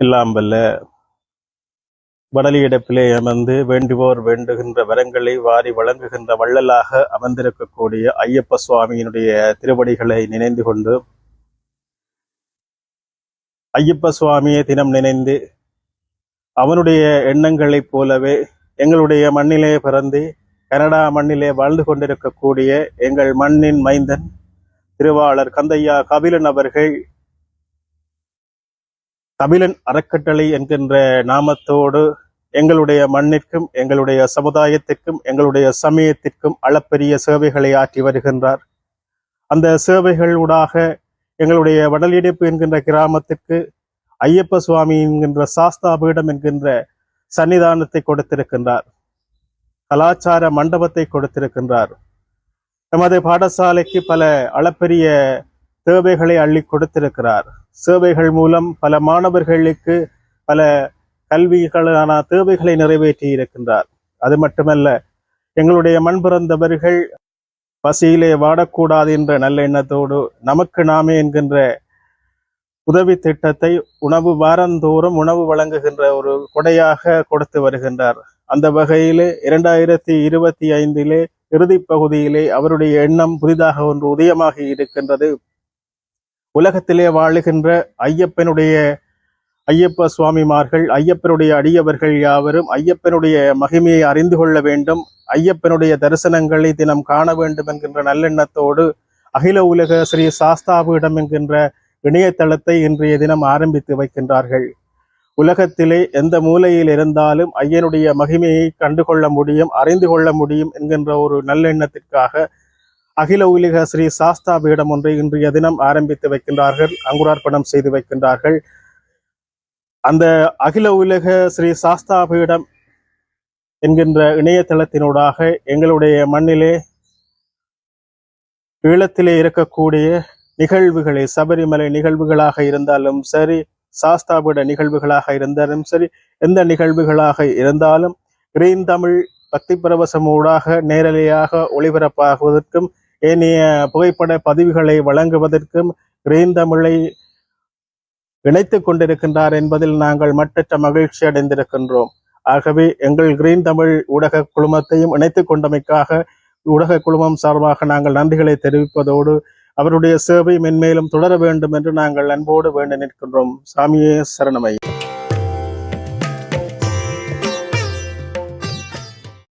எல்லாம் வடலியிடப்பிலே அமர்ந்து வேண்டுவோர் வேண்டுகின்ற வரங்களை வாரி வழங்குகின்ற வள்ளலாக அமர்ந்திருக்கக்கூடிய ஐயப்ப சுவாமியினுடைய திருவடிகளை நினைந்து கொண்டு ஐயப்ப சுவாமியை தினம் நினைந்து அவனுடைய எண்ணங்களைப் போலவே எங்களுடைய மண்ணிலே பிறந்து கனடா மண்ணிலே வாழ்ந்து கொண்டிருக்கக்கூடிய எங்கள் மண்ணின் மைந்தன் திருவாளர் கந்தையா கபிலன் அவர்கள் தமிழன் அறக்கட்டளை என்கின்ற நாமத்தோடு எங்களுடைய மண்ணிற்கும் எங்களுடைய சமுதாயத்திற்கும் எங்களுடைய சமயத்திற்கும் அளப்பரிய சேவைகளை ஆற்றி வருகின்றார். அந்த சேவைகள் ஊடாக எங்களுடைய வடலிடிப்பு என்கின்ற கிராமத்திற்கு ஐயப்ப சுவாமி என்கின்ற சாஸ்தா பீடம் என்கின்ற சன்னிதானத்தை கொடுத்திருக்கின்றார். கலாச்சார மண்டபத்தை கொடுத்திருக்கின்றார். நமது பாடசாலைக்கு பல அளப்பரிய தேவைகளை அள்ளி கொடுத்திருக்கிறார். சேவைகள் மூலம் பல மாணவர்களுக்கு பல கல்விகளான தேவைகளை நிறைவேற்றி இருக்கின்றார். அது மட்டுமல்ல எங்களுடைய மண் பிறந்தவர்கள் பசியிலே வாடக்கூடாது என்ற நல்ல எண்ணத்தோடு நமக்கு நாமே என்கின்ற உதவி திட்டத்தை உணவு வாரந்தோறும் உணவு வழங்குகின்ற ஒரு கொடையாக கொடுத்து வருகின்றார். அந்த வகையிலே இரண்டாயிரத்தி இருபத்தி ஐந்திலே இறுதிப் பகுதியிலே அவருடைய எண்ணம் புதிதாக ஒன்று உதயமாகி இருக்கின்றது. உலகத்திலே வாழுகின்ற ஐயப்பனுடைய ஐயப்ப சுவாமிமார்கள் ஐயப்பனுடைய அடியவர்கள் யாவரும் ஐயப்பனுடைய மகிமையை அறிந்து கொள்ள வேண்டும். ஐயப்பனுடைய தரிசனங்களை தினம் காண வேண்டும் என்கின்ற நல்லெண்ணத்தோடு அகில உலக ஸ்ரீ சாஸ்தாபீடம் என்கின்ற இணையதளத்தை இன்றைய தினம் ஆரம்பித்து வைக்கின்றார்கள். உலகத்திலே எந்த மூலையில் இருந்தாலும் ஐயனுடைய மகிமையை கண்டுகொள்ள முடியும் அறிந்து கொள்ள முடியும் என்கின்ற ஒரு நல்லெண்ணத்திற்காக அகில உலக ஸ்ரீ சாஸ்தா பீடம் ஒன்றை இன்றைய தினம் ஆரம்பித்து வைக்கின்றார்கள் அங்குரார்ப்பணம் செய்து வைக்கின்றார்கள். அந்த அகில உலக ஸ்ரீ சாஸ்தா பீடம் என்கின்ற இணையதளத்தினூடாக எங்களுடைய மண்ணிலே ஈழத்திலே இருக்கக்கூடிய நிகழ்வுகளை சபரிமலை நிகழ்வுகளாக இருந்தாலும் சரி சாஸ்தாபீட நிகழ்வுகளாக இருந்தாலும் சரி எந்த நிகழ்வுகளாக இருந்தாலும் கிரீன் தமிழ் பக்தி பிரவசம் ஊடாக நேரலையாக ஒளிபரப்பாகுவதற்கும் ஏனைய புகைப்பட பதிவுகளை வழங்குவதற்கும் கிரீன் தமிழை இணைத்துக் கொண்டிருக்கின்றார் என்பதில் நாங்கள் மட்டற்ற மகிழ்ச்சி அடைந்திருக்கின்றோம். ஆகவே எங்கள் கிரீன் தமிழ் ஊடக குழுமத்தையும் இணைத்துக் கொண்டமைக்காக ஊடக குழுமம் சார்பாக நாங்கள் நன்றிகளை தெரிவிப்பதோடு அவருடைய சேவை மென்மேலும் தொடர வேண்டும் என்று நாங்கள் அன்போடு வேண்டி நிற்கின்றோம். சாமியே சரணமை